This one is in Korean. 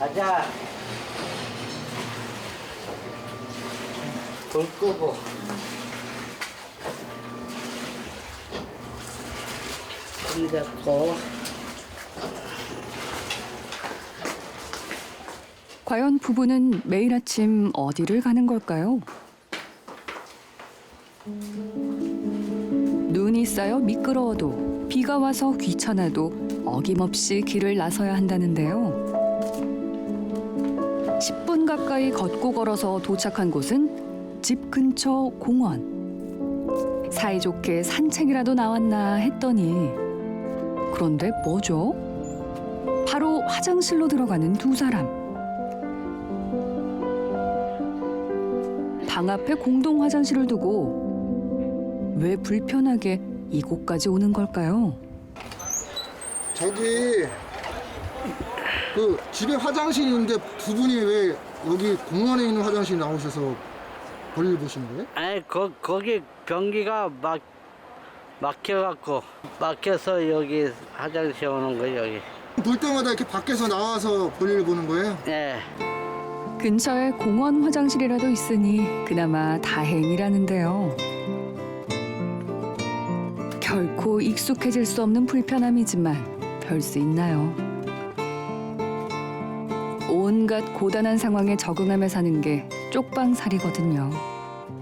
가자. 불 끄고. 손 잡고. 과연 부부는 매일 아침 어디를 가는 걸까요? 눈이 쌓여 미끄러워도 비가 와서 귀찮아도 어김없이 길을 나서야 한다는데요. 10분 가까이 걷고 걸어서 도착한 곳은 집 근처 공원. 사이좋게 산책이라도 나왔나 했더니 그런데 뭐죠? 바로 화장실로 들어가는 두 사람. 방 앞에 공동 화장실을 두고 왜 불편하게 이곳까지 오는 걸까요? 저기 그 집에 화장실인데 두 분이 왜 여기 공원에 있는 화장실 나오셔서 볼일 보시는 거예요? 아니, 거, 거기 변기가 막, 막혀갖고, 막혀서 여기 화장실 오는 거예요, 여기. 볼 때마다 이렇게 밖에서 나와서 볼일 보는 거예요? 예. 근처에 공원 화장실이라도 있으니 그나마 다행이라는데요. 결코 익숙해질 수 없는 불편함이지만 별 수 있나요? 온갖 고단한 상황에 적응하며 사는 게 쪽방살이거든요.